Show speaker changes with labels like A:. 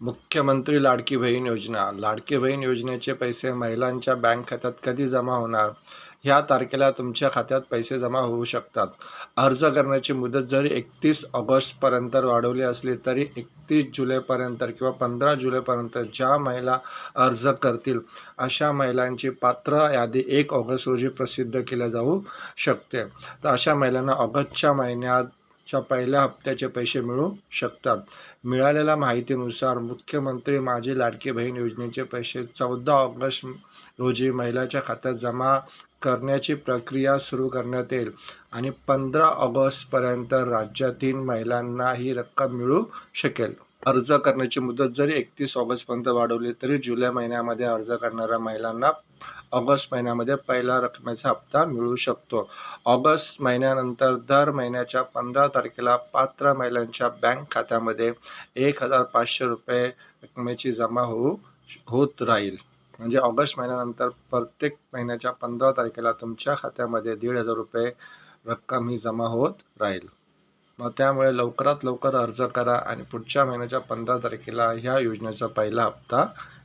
A: मुख्यमंत्री लाडकी बहीण योजना. लाडकी बहीण योजनेचे पैसे महिलांच्या बँक खात्यात कधी जमा होणार? ह्या तारखेला तुमच्या खात्यात पैसे जमा होऊ शकतात. अर्ज करण्याची मुदत जरी एकतीस ऑगस्टपर्यंत वाढवली असली तरी एकतीस जुलैपर्यंत किंवा पंधरा जुलैपर्यंत ज्या महिला अर्ज करतील अशा महिलांची पात्र यादी एक ऑगस्ट रोजी प्रसिद्ध केल्या जाऊ शकते. तर अशा महिलांना ऑगस्टच्या महिन्यात च्या पहिल्या हप्त्याचे पैसे मिळू शकतात. मिळालेल्या माहितीनुसार मुख्यमंत्री माझी लाडकी बहीण योजनेचे पैसे चौदा ऑगस्ट रोजी महिलाच्या खात्यात जमा करण्याची प्रक्रिया सुरू करण्यात येईल आणि पंधरा ऑगस्टपर्यंत राज्यातील महिलांना ही रक्कम मिळू शकेल. अर्ज करण्याची मुदत जरी एकतीस ऑगस्टपर्यंत वाढवली तरी जुलै महिन्यामध्ये अर्ज करणाऱ्या महिलांना ऑगस्ट महिन्यामध्ये पहिला रकमेचा हप्ता मिळू शकतो. ऑगस्ट महिन्यानंतर दर महिन्याच्या पंधरा तारखेला पात्र महिलांच्या बँक खात्यामध्ये एक हजार पाचशे रुपये रकमेची जमा होऊ होत राहील. म्हणजे ऑगस्ट महिन्यानंतर प्रत्येक महिन्याच्या पंधरा तारखेला तुमच्या खात्यामध्ये दीड हजार रुपये रक्कम ही जमा होत राहील. मग त्यामुळे लवकरात लवकर अर्ज करा आणि पुढच्या महिन्याच्या पंधरा तारखेला ह्या योजनेचा पहिला हप्ता